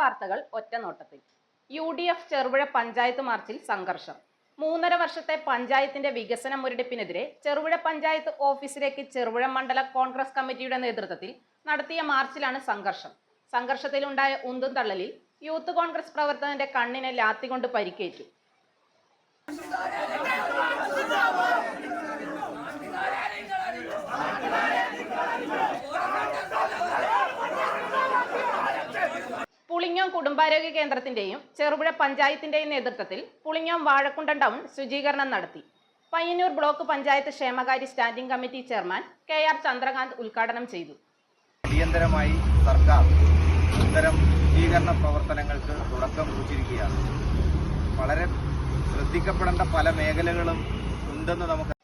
വാർത്തകൾ ഒറ്റനോട്ടത്തിൽ U D F Cherupuzha panchayat മാർച്ചിൽ സംഘർഷം. മൂന്നര വർഷത്തെ പഞ്ചായത്തിന്റെ വികസന മുരടിപ്പിനെതിരെ ചെറുപുഴ പഞ്ചായത്ത് ഓഫീസിലേക്ക് ചെറുപുഴ മണ്ഡല കോൺഗ്രസ് കമ്മിറ്റിയുടെ നേതൃത്വത്തിൽ നടത്തിയ മാർച്ചിലാണ് സംഘർഷം. സംഘർഷത്തിലുണ്ടായ ഉന്തും തള്ളലിൽ യൂത്ത് കോൺഗ്രസ് പ്രവർത്തകന്റെ കണ്ണിനെ ലാത്തികൊണ്ട് പരിക്കേറ്റു. കുടുംബാരോഗ്യ കേന്ദ്രത്തിന്റെയും ചെറുപുഴ പഞ്ചായത്തിന്റെയും നേതൃത്വത്തിൽ പുളിങ്ങം വാഴക്കുണ്ടം ടൗൺ ശുചീകരണം നടത്തി. പയ്യന്നൂർ ബ്ലോക്ക് പഞ്ചായത്ത് ക്ഷേമകാര്യ standing committee chairman K R Chandrakanth ഉദ്ഘാടനം ചെയ്തു. അടിയന്തരമായി സർക്കാർ ഇത്തരം ശുചീകരണ പ്രവർത്തനങ്ങൾക്ക് തുടക്കം കുറിച്ചിരിക്കുകയാണ്. വളരെ ശ്രദ്ധിക്കപ്പെടേണ്ട പല മേഖലകളും ഉണ്ടെന്ന് നമുക്ക്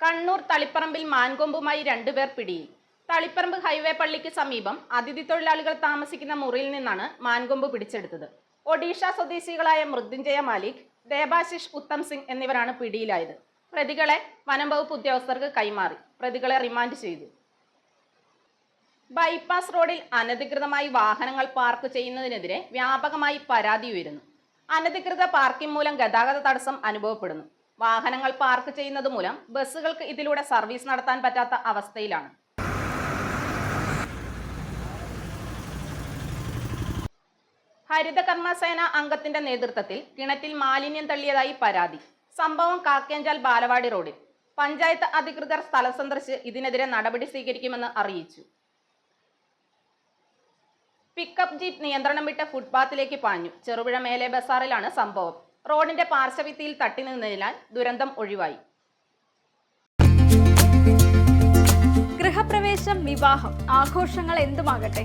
കണ്ണൂർ തളിപ്പറമ്പിൽ മാൻകൊമ്പുമായി രണ്ടുപേർ പിടിയിൽ. തളിപ്പറമ്പ് ഹൈവേ പള്ളിക്ക് സമീപം അതിഥി തൊഴിലാളികൾ താമസിക്കുന്ന മുറിയിൽ നിന്നാണ് മാൻകൊമ്പ് പിടിച്ചെടുത്തത്. ഒഡീഷ സ്വദേശികളായ മൃത്യുഞ്ജയ മാലിക് ദേബാശിഷ് ഉത്തം സിംഗ് എന്നിവരാണ് പിടിയിലായത്. പ്രതികളെ വനം വകുപ്പ് ഉദ്യോഗസ്ഥർക്ക് കൈമാറി. പ്രതികളെ റിമാൻഡ് ചെയ്തു. ബൈപ്പാസ് റോഡിൽ അനധികൃതമായി വാഹനങ്ങൾ പാർക്ക് ചെയ്യുന്നതിനെതിരെ വ്യാപകമായി പരാതി ഉയരുന്നു. അനധികൃത പാർക്കിംഗ് മൂലം ഗതാഗത തടസ്സം അനുഭവപ്പെടുന്നു. വാഹനങ്ങൾ പാർക്ക് ചെയ്യുന്നത് മൂലം ബസ്സുകൾക്ക് ഇതിലൂടെ സർവീസ് നടത്താൻ പറ്റാത്ത അവസ്ഥയിലാണ്. ഹരിത കർമ്മസേന അംഗത്തിന്റെ നേതൃത്വത്തിൽ കിണറ്റിൽ മാലിന്യം തള്ളിയതായി പരാതി. സംഭവം കാക്കേഞ്ചാൽ ബാലവാടി റോഡിൽ. പഞ്ചായത്ത് അധികൃതർ സ്ഥലം സന്ദർശിച്ച് ഇതിനെതിരെ നടപടി സ്വീകരിക്കുമെന്ന് അറിയിച്ചു. പിക്കപ്പ് ജീപ്പ് നിയന്ത്രണം വിട്ട ഫുട്പാത്തിലേക്ക് പാഞ്ഞു. ചെറുപുഴ മേലെ ബസാറിലാണ് സംഭവം. റോഡിന്റെ പാർശ്വഭിത്തിയിൽ തട്ടി നിന്നതിനാൽ ദുരന്തം ഒഴിവായി. ഗൃഹപ്രവേശം വിവാഹം. ആഘോഷങ്ങൾ എന്തുമാകട്ടെ?